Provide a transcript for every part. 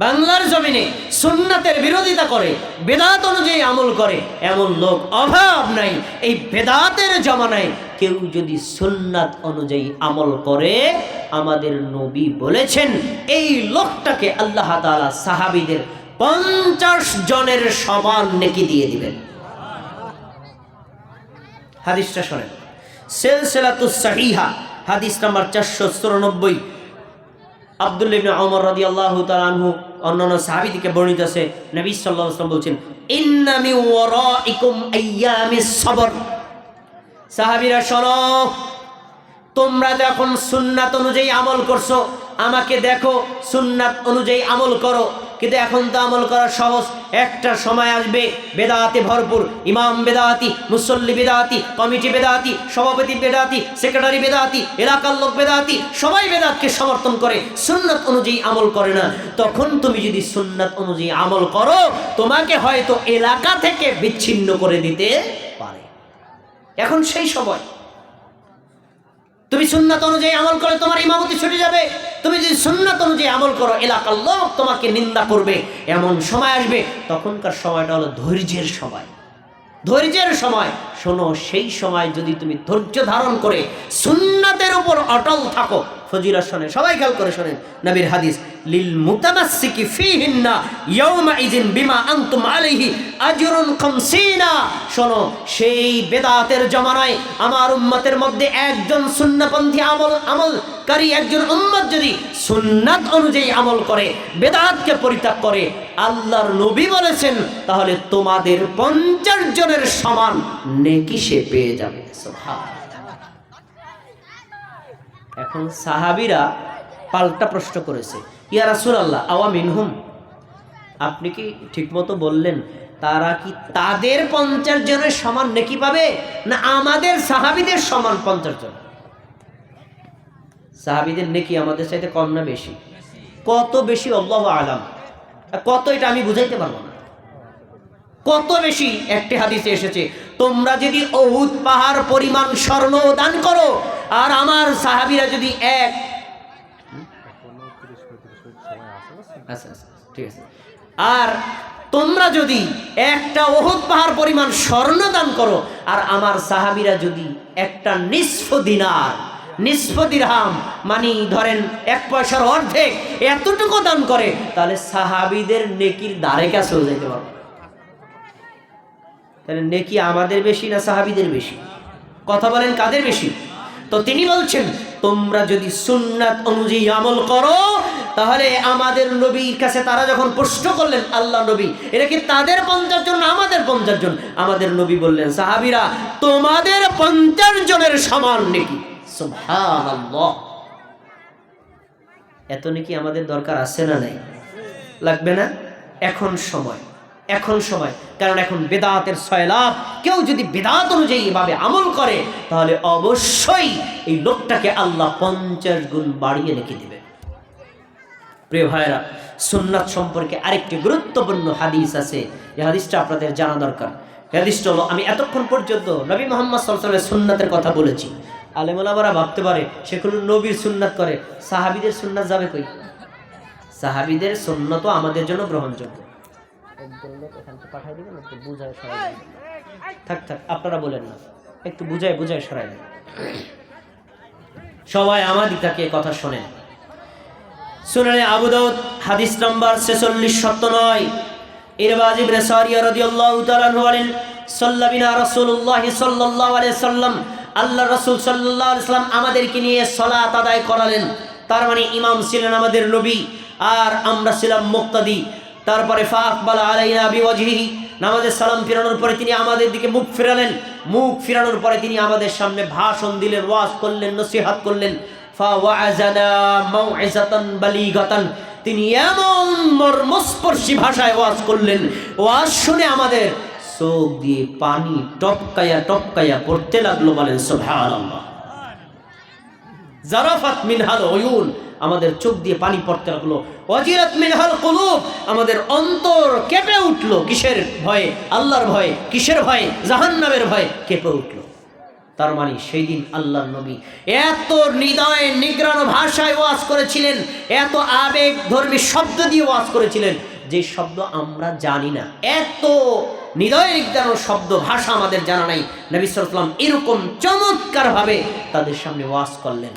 বাংলার জমিনে সুন্নাতের বিরোধিতা করে, বেদাত অনুযায়ী আমল করে, এমন লোক অভাব নাই। এই বেদাতের জমানায় কেউ যদি সুন্নাত অনুযায়ী আমল করে, আমাদের নবী বলেছেন, এই লোকটাকে আল্লাহ তালা সাহাবিদের পঞ্চাশ জনের সমান নেকি দিয়ে দিবেন। হাদিসটা শোনেন। সেলসেলাতুস সাহিহা, হাদিস নাম্বার চারশো চুরানব্বই। আব্দুল্লাহ ইবনে ওমর রাদিয়াল্লাহু তাআলা আনহু অন্যান্য সাহাবি থেকে বর্ণিত আছে, নবী সাল্লাম বলছেন ইন্নামি ওয়ারাইকুম আইয়ামি সবর। সাহাবীরা, শোনো, তোমরা যখন সুন্নাত অনুযায়ী আমল করছ, আমাকে দেখো, সুন্নাত অনুযায়ী আমল করো। কিন্তু এখন তো আমল করা সহজ একটা সময় আসবে। বেদাতে ভরপুর। ইমাম বেদাতি, মুসল্লি বেদাতি, কমিটি বেদাতি, সভাপতি বেদাতি, সেক্রেটারি বেদাতি, এলাকার লোক বেদাতি, সবাই বেদাতকে সমর্থন করে। সুন্নাত অনুযায়ী আমল করে না। তখন তুমি যদি সুন্নাত অনুযায়ী আমল করো, তোমাকে হয়তো এলাকা থেকে বিচ্ছিন্ন করে দিতে পারে। এখন সেই সময় তুমি সুন্নাত অনুযায়ী আমল করে তোমার ইমামতি ছুটে যাবে। তুমি যদি সুন্নাত অনুযায়ী আমল করো, এলাকার লোক তোমাকে নিন্দা করবে, এমন সময় আসবে। তখনকার সময়টা হলো ধৈর্যের সময়। ধৈর্যের সময়। শোনো, সেই সময় যদি তুমি ধৈর্য ধারণ করে সুন্নাতের উপর অটল থাকো ফজিলা শোনেন, সবাই খেয়াল করে শোনেন, নবীর হাদিস, লিল মুতামাসসিকি ফিহিন্না ইয়াউমা ইজিন বিমা আনতুম আলাইহি আজরুন খামসিনা। শোনো, সেই বেদাতের জমানায় আমার উম্মতের মধ্যে একজন সুন্নাপন্থী আমল, আমলকারী একজন উম্মত যদি সুন্নাত অনুযায়ী আমল করে, বেদাতকে পরিত্যাগ করে, আল্লাহর নবী বলেছেন, তাহলে তোমাদের পঞ্চাশ জনের সমান নেকি সে পেয়ে যাবে? এখন সাহাবিরা পাল্টা প্রশ্ন করেছে, ইয়া রাসুল আল্লাহ আওয়া মিনহুম? আপনি কি ঠিকমতো বললেন, তারা কি তাদের পঞ্চাশ জনের সমান নেকি পাবে, না আমাদের সাহাবিদের সমান পঞ্চাশ জন? সাহাবিদের নেকি আমাদের চাইতে কম না বেশি? কত বেশি, আল্লাহ আলাম। কত এটা আমি বুঝাইতে পারব কত বেশি একটি হাদিসে এসেছে, তোমরা যদি অহুদ পাহাড় পরিমাণ স্বর্ণ দান করো, আর আমার সাহাবিরা যদি এক আচ্ছা আচ্ছা আর তোমরা যদি একটা ওহুদ পাহাড় পরিমাণ স্বর্ণ দান করো, আর আমার সাহাবিরা যদি একটা নিষ্ফ দিনার নিষ্ফ দিরহাম মানে ধরেন এক পয়সার অর্ধেক এতটুকু দান করে, তাহলে সাহাবিদের নেকির দ্বারে কাছেও যেতে পারবে। তাহলে নেকি আমাদের বেশি না সাহাবিদের বেশি? কথা বলেন কাদের বেশি? তো তিনি বলছেন, তোমরা যদি সুন্নাত অনুযায়ী আমল করো, তাহলে আমাদের নবীর কাছে তারা যখন প্রশ্ন করলেন, আল্লাহ নবী, এটা কি তাদের পঞ্চাশ জন আমাদের পঞ্চাশ জন? আমাদের নবী বললেন, সাহাবিরা, তোমাদের পঞ্চাশ জনের সমান নাকি? এত নাকি আমাদের দরকার আছে না নাই? লাগবে না? এখন সময়। এখন সময়। কারণ এখন বেদাতের সয়লাভ। কেউ যদি বেদাত অনুযায়ী এভাবে আমল করে, তাহলে অবশ্যই এই লোকটাকে আল্লাহ পঞ্চাশ গুণ বাড়িয়ে রেখে দেবে। প্রিয় ভাইরা সুন্নাত সম্পর্কে আরেকটি গুরুত্বপূর্ণ হাদিস আছে। এই হাদিসটা আপনাদের জানা দরকার। হাদিসটা হলো, আমি এতক্ষণ পর্যন্ত নবী মোহাম্মদ সাল্লামের সুন্নাতের কথা বলেছি। আলেমুলামারা ভাবতে পারে সেগুলো নবীর সুন্নাত করে, সাহাবিদের সুন্নাত যাবে কই? সাহাবিদের সুন্নত আমাদের জন্য গ্রহণযোগ্য। একজন লোক এখান থেকে পাঠাই দিবেন একটু বুঝায় সরাই দিবেন। থাক থাক আপনারা বলেন না। একটু বুঝায় বুঝায় সরাই সবাই কথা শোনেন। সুনানে আবু দাউদ হাদিস নাম্বার ছেচল্লিশ সত্য নয়। ইরবাজ ইবনে সারিয়া রাদিয়াল্লাহু তাআলা বলেন সাল্লাবিনা রাসূলুল্লাহ সাল্লাল্লাহু আলাইহি সাল্লাম আল্লাহ রাসূল সাল্লাল্লাহু আলাইহি সাল্লাম আমাদেরকে নিয়ে সালাত আদায় করালেন। তার মানে ইমাম ছিলেন আমাদের নবী আর আমরা ছিলাম মুক্তাদি। তারপরে ফাকবাল আলাইনা বিওয়াজহিহি নামাজের সালাম ফিরানোর পরে তিনি আমাদের দিকে মুখ ফেরালেন। মুখ ফিরানোর পরে তিনি আমাদের সামনে ভাষণ দিলেন, ওয়াজ করলেন, নসিহাত করলেন। তিনি এমন মর্মস্পর্শী ভাষায় ওয়াজ করলেন। ওয়াজ শুনে আমাদের চোখ দিয়ে পানি টপকায়া টপকায়া পড়তে লাগল বলেন, সুবহানাল্লাহ। জারাফাত মিনহাল ওয়ুন আমাদের চোখ দিয়ে পানি পড়তে লাগল। অজিরাত মিনহাল কুলুব, আমাদের অন্তর কেঁপে উঠল কিসের ভয়ে? আল্লাহর ভয়ে? কিসের ভয়ে? জাহান্নামের ভয়ে কেঁপে উঠল। তার মানে সেই দিন আল্লাহ নবী এত হৃদয়ে নিগ্রানো ভাষায় ওয়াজ করেছিলেন, এত আবেগ ধর্মী শব্দ দিয়ে ওয়াজ করেছিলেন, যে শব্দ আমরা জানি না। এত হৃদয় নিগ্রানো শব্দ, ভাষা আমাদের জানা নাই। নবী সালাম এরকম চমৎকারভাবে তাদের সামনে ওয়াজ করলেন।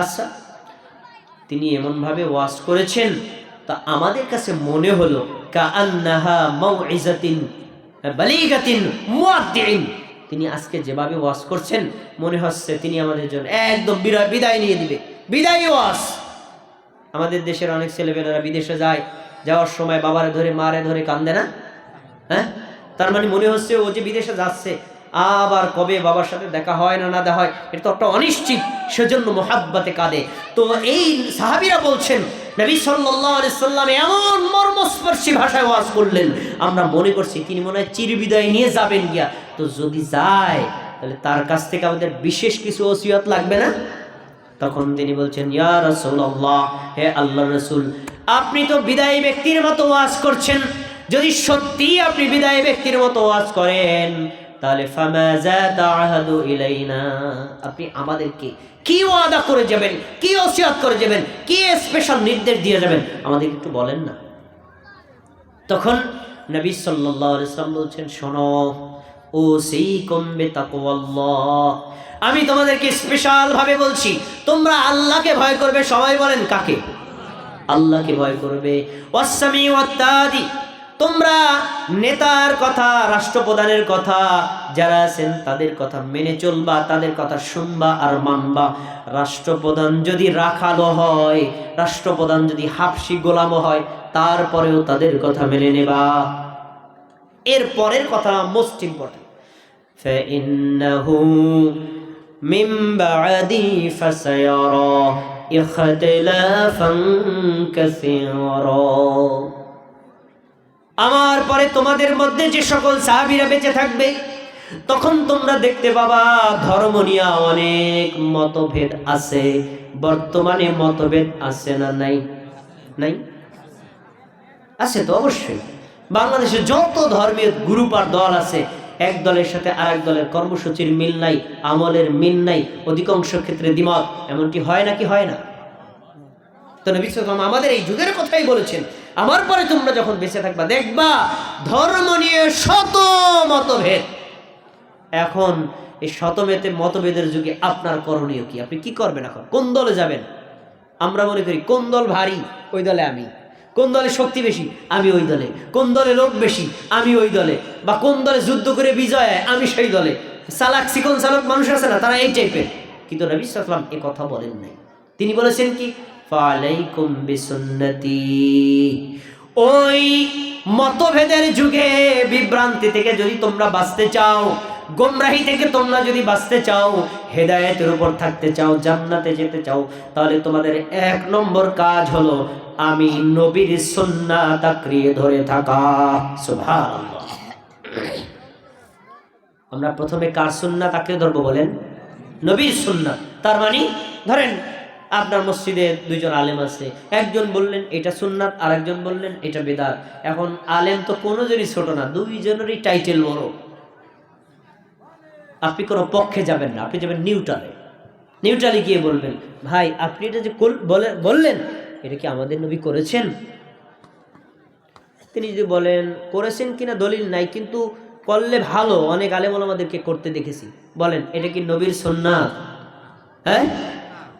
আচ্ছা তিনি এমনভাবে ওয়াজ করেছেন, তা আমাদের কাছে মনে হলো তিনি আজকে যেভাবে ওয়াজ করছেন, মনে হচ্ছে তিনি আমাদের জন্য একদম বিদায় নিয়ে দিবে। বিদায় ওয়াজ। আমাদের দেশের অনেক ছেলেমেয়েরা বিদেশে যায়, যাওয়ার সময় বাবারে ধরে, মারে ধরে কান্দে না? হ্যাঁ? তার মানে মনে হচ্ছে ও যে বিদেশে যাচ্ছে আবার কবে বাবার সাথে দেখা হয় না না দেখা হয়, এটা তো একটা অনিশ্চিত, সেজন্য মোহাব্বাতে কাঁদে। তো এই সাহাবিরা বলছেন, নবী সাল্লাম এমন মর্মস্পর্শী ভাষায় ওয়াজ করলেন। আমরা মনে করছি তিনি মনে হয় চিরবিদায় নিয়ে যাবেন গিয়া। তো যদি যায়, তাহলে তার কাছ থেকে আমাদের বিশেষ কিছু ওসিয়ত লাগবে না? তখন তিনি বলছেন, ইয়া রাসূলুল্লাহ, হে আল্লাহ রসুল, আপনি তো বিদায়ী ব্যক্তির মতো ওয়াজ করছেন। যদি সত্যি আপনি বিদায়ী ব্যক্তির মতো ওয়াজ করেন তাহলে আপনি আমাদেরকে কি ওয়াদা করে যাবেন, কি ওসিয়ত করে যাবেন, কি স্পেশাল নির্দেশ দিয়ে যাবেন, আমাদের একটু বলেন না। তখন নবী সাল্লাম বলছেন, শোনো ও সেই কমবে আমি তোমাদেরকে স্পেশাল ভাবে বলছি, তোমরা আল্লাহকে ভয় করবে, সবাই বলেন কাকে? আল্লাহকে ভয় করবে। তোমরা নেতার কথা রাষ্ট্রপ্রধানের কথা যারা আছেন তাদের কথা মেনে চলবা তাদের কথা শুনবা আর মানবা রাষ্ট্রপ্রধান যদি রাখালো হয় রাষ্ট্রপ্রধান যদি হাফসি গোলামও হয় তারপরেও তাদের কথা মেনে নেবা এর পরের কথা মোস্ট ইম্পর্টেন্ট فإنه من بعدي فسيرى اختلافا كثيرا আমার পরে তোমাদের মধ্যে যে সকল সাহাবীরা বেঁচে থাকবে, তখন তোমরা দেখতে পাবা ধর্ম নিয়ে অনেক মতভেদ আছে। বর্তমানে মতভেদ আছে না নাই? নাই? আছে তো অবশ্যই। বাংলাদেশে যত ধর্মীয় গ্রুপ আর দল আছে, এক দলের সাথে আরেক দলের কর্মসূচির মিল নাই, আমলের মিল নাই, অধিকাংশ ক্ষেত্রে দ্বিমত, এমনটি হয় নাকি হয় না? তো নবী আমাদের এই যুগের কথাই বলেছেন আমার পরে তোমরা যখন বেঁচে থাকবা, দেখবা ধর্ম নিয়ে শত মতভেদ। এখন এই শতমেতে মতভেদের যুগে আপনার করণীয় কি? আপনি কি করবেন এখন? কোন দলে যাবেন? আমরা মনে করি, কোন দল ভারী? ওই দলে আমি। কোন দলে শক্তি বেশি? আমি ওই দলে। কোন দলে লোক বেশি? আমি ওই দলে। বা কোন দলে যুদ্ধ করে বিজয় আমি সেই দলে। সালাক সিকন সালক মানুষ আছে না? তারা এই টাইপের কিন্তু নবী এ কথা বলেন নাই। তিনি বলেছেন কি? ফালাইকুম বিসুন্নতি। ওই মতভেদের যুগে বিভ্রান্তি থেকে যদি তোমরা বাঁচতে চাও, গোমরাহি থেকে তোমরা যদি বাঁচতে চাও, হেদায়েতের উপর থাকতে চাও, জান্নাতে যেতে চাও, তাহলে তোমাদের এক নম্বর কাজ হলো আমি নবীর সুন্নাত আঁকড়িয়ে ধরে থাকা। সুবহানাল্লাহ। আমরা প্রথমে কার সুন্নাত আঁকড়ে ধরবো বলেন? নবীর সুন্নাত। তার মানে ধরেন আপনার মসজিদে দুইজন আলেম আছে। একজন বললেন, এটা সুন্নাত আর একজন বললেন, এটা বেদাত এখন আলেম তো কোনো জনই ছোট না, দুইজনেরই টাইটেল বড়। আপনি কোনো পক্ষে যাবেন না, আপনি যাবেন নিউট্রালে নিউট্রালে গিয়ে বলবেন, ভাই, আপনি এটা যে বললেন, এটা কি আমাদের নবী করেছেন? তিনি যদি বলেন, করেছেন কিনা দলিল নাই, কিন্তু করলে ভালো, অনেক আলেম আমাদেরকে করতে দেখেছি। বলেন, এটা কি নবীর সুন্নাত? হ্যাঁ?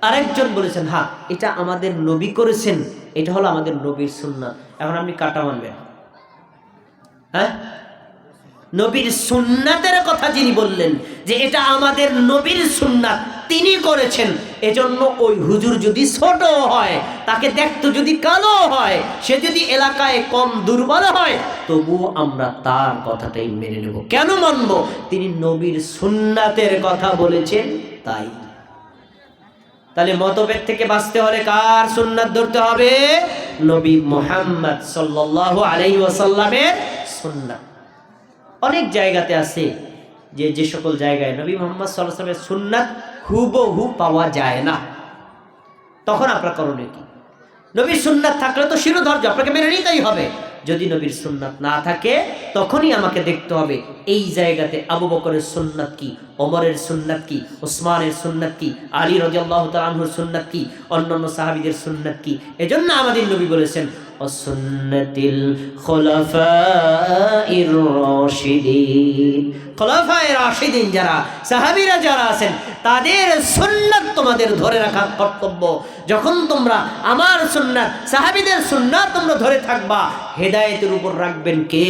আরেকজন বলেছেন হ্যাঁ এটা আমাদের নবী করেছেন, এটা হলো আমাদের নবীর সুন্নাত এখন আপনি কাটা মানবেন। হ্যাঁ? নবীর সুন্নাতের কথা যিনি বললেন, যে এটা আমাদের নবীর সুন্নাত তিনি করেছেন, এজন্য ওই হুজুর যদি ছোট হয়, তাকে দেখতে যদি কালো হয়, সে যদি এলাকায় কম দুর্বল হয়, তবুও আমরা তার কথাটাই মেনে নেব। কেন মানব? তিনি নবীর সুন্নাতের কথা বলেছেন, তাই তাহলে মতভেদ থেকে বাঁচতে হলে কার সুন্নাত ধরতে হবে? নবী মোহাম্মদ সাল্লাল্লাহু আলাইহি ওয়াসাল্লামের সুন্নাত। অনেক জায়গাতে আছে যে যে সকল জায়গায় নবী মোহাম্মদ সাল্লামের সুন্নাত হুবহু পাওয়া যায় না। তখন আপনার করণীয় কি? নবীর সুন্নাত থাকলে তো শিরোধর্য, আপনাকে মেনে নিতেই হবে। যদি নবীর সুন্নাত না থাকে, তখনই আমাকে দেখতে হবে, এই জায়গাতে আবু বকরের সুন্নাত কি? ওমরের সুন্নাত কি? ওসমানের সুন্নাত কি? আলী রাদিয়াল্লাহু তাআলা আনহুর সুন্নাত কি? অন্যান্য সাহাবিদের সুন্নাত কি? এজন্য আমাদের নবী বলেছেন, অসুন্নাতিল যারা, সাহাবীরা যারা আছেন, তাদের তোমাদের ধরে কর্তব্য। যখন তোমরা আমার সুন্নাত, সাহাবীদের সুন্নাত তোমরা ধরে থাকবা, হেদায়েতের উপর রাখবেন কে?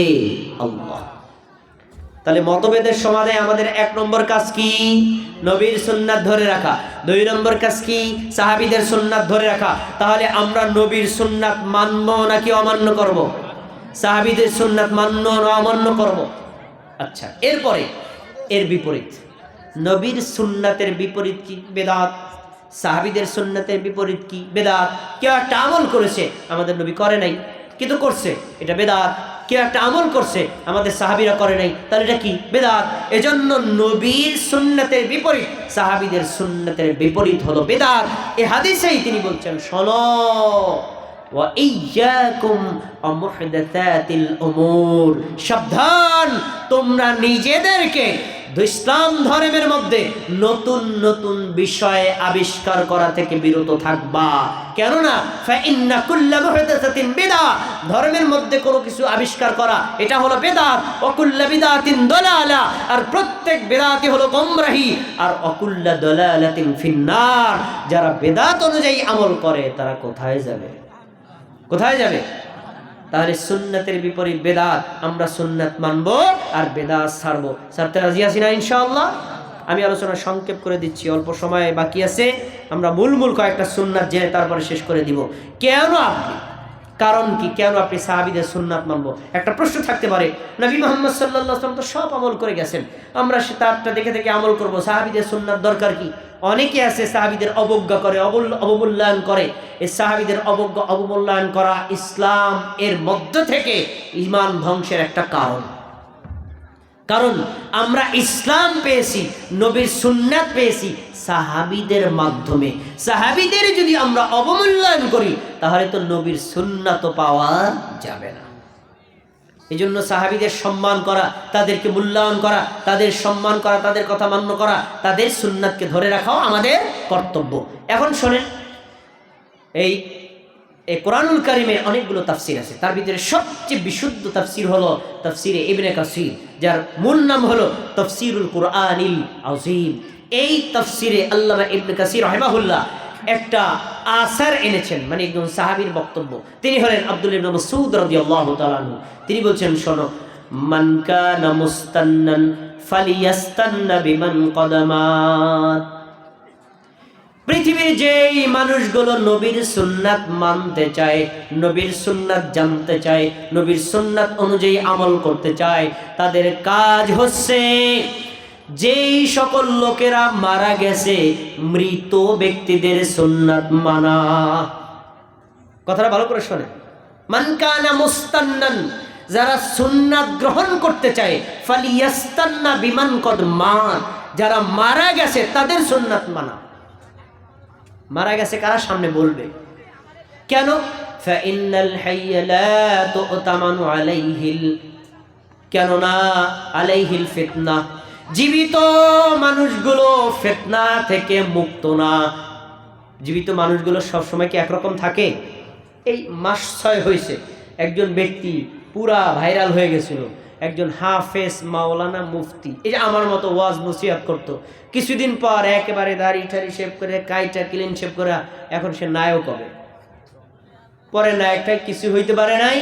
আল্লাহ। তাহলে মতভেদের সমাধানে আমাদের এক নম্বর কাজ কি? নবীর সুন্নাত ধরে রাখা। দুই নম্বর কাজ কি? সাহাবিদের সুন্নাত ধরে রাখা। তাহলে আমরা নবীর সুন্নাত মানব নাকি অমান্য করব? সাহাবিদের সুন্নাত মান্য না অমান্য করব? আচ্ছা এরপরে, এর বিপরীত। নবীর সুন্নাতের বিপরীত কি? বেদাত। সাহাবিদের সুন্নাতের বিপরীত কি? বেদাত। কেউ একটা আমল করেছে, আমাদের নবী করে নাই, কিন্তু করছে। এটা বেদাত। কেউ একটা আমল করছে, আমাদের সাহাবিরা করে নাই। তাহলে এটা কি? বেদাত। এজন্য নবীর সুন্নতের বিপরীত, সাহাবিদের সুন্নতের বিপরীত হলো বেদাত। এ হাদিসেই তিনি বলছেন, শোন সাবধান, তোমরা নিজেদেরকে ইসলাম ধর্মের মধ্যে নতুন নতুন বিষয় আবিষ্কার করা থেকে বিরত থাকবা। কেননা বিদা ধর্মের মধ্যে কোনো কিছু আবিষ্কার করা, এটা হলো বেদাত অকুল্লা বিদাতিন দলালা, আর প্রত্যেক বেদাতি হলো গোমরাহি, আর অকুল্লা দলালাতিন ফিন্নার, যারা বেদাত অনুযায়ী আমল করে, তারা কোথায় যাবে? কোথায় যাবে? তাহলে সুন্নাতের বিপরীত বেদাত আমরা সুন্নাত মানবো আর বেদাত ছাড়বো। ছাড়তে রাজি আছি না ইনশাআল্লাহ? আমি আলোচনা সংক্ষেপ করে দিচ্ছি, অল্প সময় বাকি আছে। আমরা মূল মূল কয়েকটা সুন্নাত জেনে তারপরে শেষ করে দিব। কেন আপনি? কারণ কি? কেন আপনি সাহাবিদের সুন্নাত মানবো? একটা প্রশ্ন থাকতে পারে। নবী মোহাম্মদ সাল্লাহ তো সব আমল করে গেছেন। আমরা সে তারটা দেখে দেখে আমল করব। সাহাবিদের সুন্নাত দরকার কি? অনেকে আছে সাহাবিদের অবজ্ঞা করে অবমূল্যায়ন করে। এই সাহাবিদের অবজ্ঞা, অবমূল্যায়ন করা ইসলাম এর মধ্য থেকে ইমান ধ্বংসের একটা কারণ। কারণ আমরা ইসলাম পেয়েছি, নবীর সুন্নাত পেয়েছি সাহাবিদের মাধ্যমে। সাহাবিদের যদি আমরা অবমূল্যায়ন করি, তাহলে তো নবীর সুন্নাত পাওয়া যাবে না। এই জন্য সাহাবিদের সম্মান করা, তাদেরকে মূল্যায়ন করা, তাদের সম্মান করা, তাদের কথা মান্য করা, তাদের সুন্নাতকে ধরে রাখাও আমাদের কর্তব্য। এখন শোনেন, এই এই কোরআনুল কারিমের অনেকগুলো তাফসির আছে। তার ভিতরে সবচেয়ে বিশুদ্ধ তাফসির হলো তাফসিরে ইবনে কাসির, যার মূল নাম হলো তফসিরুল কোরআনিল আজিম এই তাফসিরে আল্লামা ইবনে কাসির রহমাহুল্লাহ একটা আসার এনেছেন মানে একজন সাহাবীর বক্তব্য। তিনি হলেন আব্দুল ইবনে মাসউদ রাদিয়াল্লাহু তাআলা তিনি বলছেন, শোনো, মান কানা মুস্তান্নান ফালিয়াস্তান্না বিমান কদামাত পৃথিবীর যেই মানুষগুলো নবীর সুন্নাত মানতে চায়, নবীর সুন্নাত জানতে চায়, নবীর সুন্নাত অনুযায়ী আমল করতে চায়, তাদের কাজ হচ্ছে যেই সকল লোকেরা মারা গেছে, মৃত ব্যক্তিদের সুন্নাত মানা। কথাটা ভালো করে শোনে মানকানা মুস্তান্নান, যারা সুন্নাত গ্রহণ করতে চায়, ফালিয়াস্তান্না বিমান কদ মান যারা মারা গেছে, তাদের সুন্নাত মানা। মারা গেছে কারা? সামনে বলবে। কেন? ফাইনাল হাইয়া লা তুতামানু কেননা আলাইহিল ফিতনা। জীবিত মানুষগুলো ফেতনা থেকে মুক্ত না। জীবিত মানুষগুলো সবসময় কি একরকম থাকে? এই মাস ছয় হয়েছে একজন ব্যক্তি পুরা ভাইরাল হয়ে গেছিল। একজন হাফেজ মাওলানা মুফতি, এই যে আমার মতো ওয়াজ নসিহাত করতো। কিছুদিন পর একেবারে দাড়ি ঠাড়ি শেভ করে, কাইটা ক্লিন শেভ করে, এখন সে নায়ক হবে। পরে নায়কটাই কিছু হইতে পারে নাই।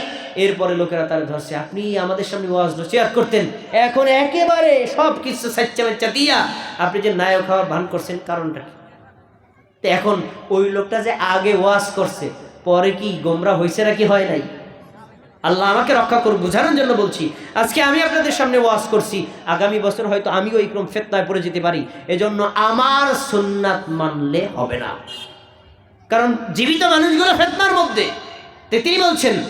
এরপরে লোকেরা তারা ধরছে, আপনি আমাদের সামনে ওয়াজ নসিহাত করতেন। এখন একেবারে সব কিছু সাচ্চা বাচ্চা দিয়া আপনি যে নায়ক হওয়ার ভান করছেন, কারণটা কি? তো এখন ওই লোকটা যে আগে ওয়াজ করছে, পরে কি গোমরা হয়েছে নাকি হয় নাই? আল্লাহ আমাকে রক্ষা করুক, বোঝানোর জন্য বলছি, আজকে আমি আপনাদের সামনে ওয়াজ করছি। আগামী বছর হয়তো আমিও এই ক্রম ফেতনায় পড়ে যেতে পারি। এজন্য আমার সুন্নাত মানলে হবে না। কারণ জীবিত মানুষগুলো ফেতনার মধ্যে। তিনি বলছেন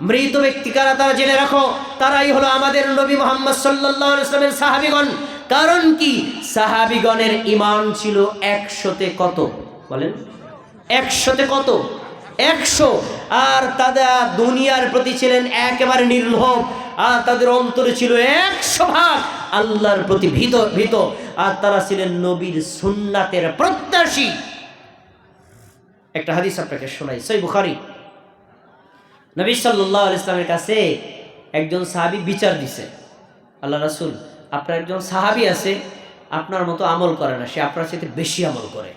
মৃত ব্যক্তি কারা তারা জেনে রাখো, তারাই হলো আমাদের নবী মোহাম্মদ সাল্লামের সাহাবীগণ। কারণ কি? সাহাবিগণের ইমান ছিল একশোতে কত? বলেন। একশোতে কত? একশো। আর তাদের দুনিয়ার প্রতি ছিলেন একেবারে নির্লোভ আর তাদের অন্তরে ছিল একশো ভাগ। আল্লাহর প্রতি ভীত ভীত। আর তারা ছিলেন নবীর সুন্নাতের প্রত্যাশী। একটা হাদিস আপনাকে শোনাই সই বুখারি। নবী সাল্লাহ ইসলামের কাছে একজন সাহাবি বিচার দিছে। আল্লাহ রাসুল, আপনার একজন সাহাবি আছে, আপনার মতো আমল করে না, সে আপনার সাথে বেশি আমল করে।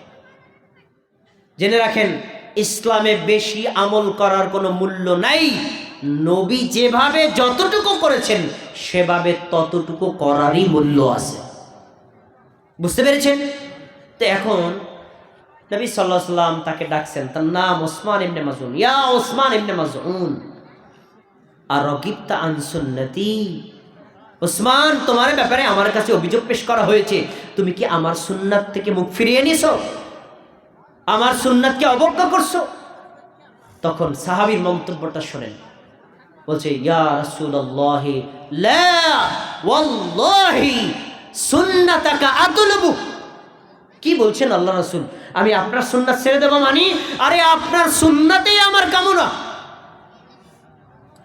জেনে রাখেন, ইসলামে বেশি আমল করার কোনো মূল্য নাই। নবী যেভাবে যতটুকু করেছেন, সেভাবে ততটুকু করারই মূল্য আছে। বুঝতে পেরেছেন? তো এখন নবী সাল্লাহ সাল্লাম তাকে ডাকছেন, তার নাম ওসমান ইবনে মাজুন ইয়া ওসমান ইবনে মাজুন আর রকিবতা আনসুন্নতি ওসমান, তোমার ব্যাপারে আমার কাছে অভিযোগ পেশ করা হয়েছে। তুমি কি আমার সুন্নাত থেকে মুখ ফিরিয়ে নিছো আমার সুন্নাতকে অবজ্ঞা করছ? তখন সাহাবীর মন্তব্যটা শোনেন। বলছে, ইয়া রাসূলুল্লাহ, লা ওয়াল্লাহি সুন্নাতাকা আতলবু। কি বলছেন আল্লাহ রাসূল? আমি আপনার সুন্নাত ছেড়ে দেবো মানি, আরে আপনার সুন্নাতেই আমার কামনা।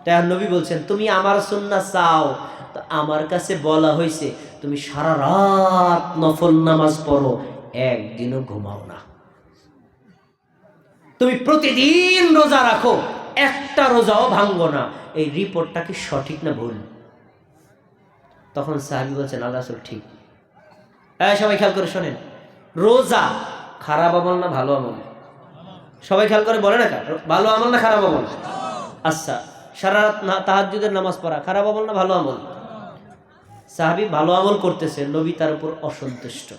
তাই নবী বলছেন, তুমি আমার সুন্নাত চাও। তো আমার কাছে বলা হয়েছে, তুমি সারা রাত নফল নামাজ পড়ো, একদিনও ঘুমাও না। তুমি প্রতিদিন রোজা রাখো একটা রোজাও ভাঙ্গো না। এই রিপোর্টটা কি সঠিক না ভুল? তখন সাহাবি বলছেন, আল্লাহ রাসূল, ঠিক। হ্যাঁ সবাই খেয়াল করে শোনেন, রোজা খারাপ আমল না ভালো আমল? সবাই খেয়াল করে বলে না ভালো আমল না খারাপ আমল? আচ্ছা সারা রাত না, তাহাজ্জুদের নামাজ পড়া খারাপ আমল না ভালো আমল? সাহাবি ভালো আমল করতেছে, নবী তার উপর অসন্তুষ্ট।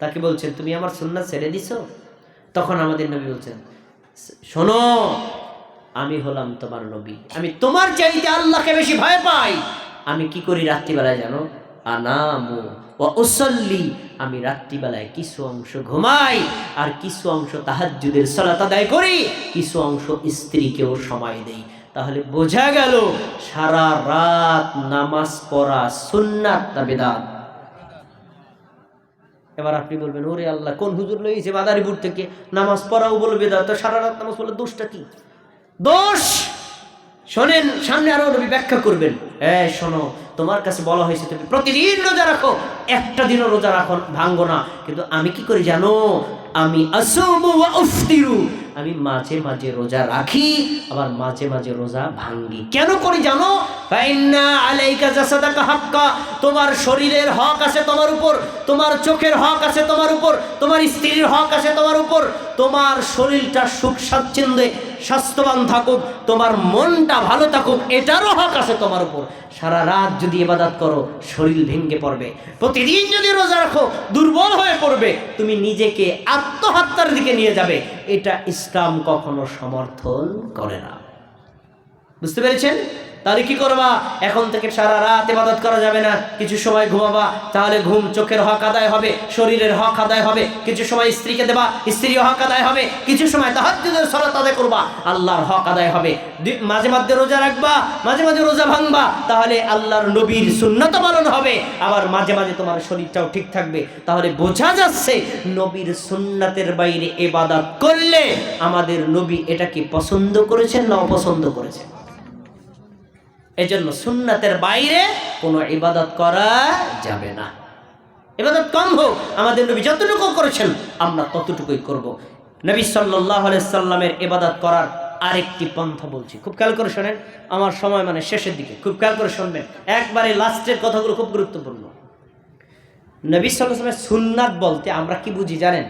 তাকে বলছেন, তুমি আমার সুন্নাত ছেড়ে দিছো? তখন আমাদের নবী বলছেন, শোনো আমি হলাম তোমার নবী। আমি তোমার চাইতে আল্লাহকে বেশি ভয় পাই। আমি কি করি রাত্রিবেলায় জানো? আনামু ও ওসল্লি আমি রাত্রিবেলায় কিছু অংশ ঘুমাই আর কিছু অংশ তাহাজ্জুদের সলাত আদায় করি, কিছু অংশ স্ত্রীকেও সময় দেই। তাহলে বোঝা গেল সারা রাত নামাজ পড়া সুন্নাত না বেদাত। এবার আপনি বলবেন, ওরে আল্লাহ, কোন হুজুর লইছে বাদারিপুর থেকে? নামাজ পড়াও বলবে বেদাত, তো সারা রাত নামাজ পড়লে দোষটা কি? দোষ? শোনেন, সামনে আরও নবী ব্যাখ্যা করবেন। হ্যাঁ শোনো, তোমার কাছে বলা হয়েছে তুমি প্রতিদিন রোজা রাখো, একটা দিনও রোজা রাখো, ভাঙ্গো না। কিন্তু আমি কি করি জানো? আমি আমি মাঝে মাঝে রোজা রাখি, আবার মাঝে মাঝে রোজা ভাঙ্গি। কেন করি জানো? তোমার শরীরের হক আছে তোমার উপর, তোমার চোখের হক আছে তোমার উপর, তোমার স্ত্রীর হক আছে তোমার উপর, তোমার শরীরটা সুখ স্বাচ্ছন্দ্যে স্বাস্থ্যবান থাকুক, তোমার মনটা ভালো থাকুক, এটারও হক আছে তোমার উপর। সারা রাত যদি এবাদাত করো, শরীর ভেঙে পড়বে। প্রতিদিন যদি রোজা রাখো, দুর্বল হয়ে পড়বে, তুমি নিজেকে আত্মহত্যার দিকে নিয়ে যাবে। এটা ইসলাম কখনো সমর্থন করে না। বুঝতে পেরেছেন? তাহলে কি করবা? এখন থেকে সারা রাত ইবাদত করা যাবে না। কিছু সময় ঘুমাবা, তাহলে ঘুম চোখের হক আদায় হবে, শরীরের হক আদায় হবে। কিছু সময় স্ত্রীকে দেবা, স্ত্রীর হক আদায় হবে। কিছু সময় তাহাজ্জুদের সালাত আদায় করবা, আল্লাহর হক আদায় হবে। মাঝে মাঝে রোজা রাখবা, মাঝে মাঝে রোজা ভাঙবা, তাহলে আল্লাহর নবীর সুন্নত পালন হবে। আবার মাঝে মাঝে তোমার শরীরটাও ঠিক থাকবে। তাহলে বোঝা যাচ্ছে নবীর সুন্নাতের বাইরে এবাদত করলে আমাদের নবী এটাকে পছন্দ করেছেন না অপছন্দ করেছেন? এজন্য সুন্নাতের বাইরে কোনো ইবাদত করা যাবে না। এবাদত কম হোক, আমাদের নবী যতটুকু করেছেন, আমরা ততটুকুই করব। নবী সাল্লাহ সাল্লামের ইবাদত করার আরেকটি পন্থা বলছি। খুব খেয়াল করে শোনেন, আমার সময় মানে শেষের দিকে। খুব খেয়াল করে শুনবেন, একবারে লাস্টের কথাগুলো খুব গুরুত্বপূর্ণ। নবী সাল্লাহ সাল্লামের সুন্নাত বলতে আমরা কি বুঝি জানেন?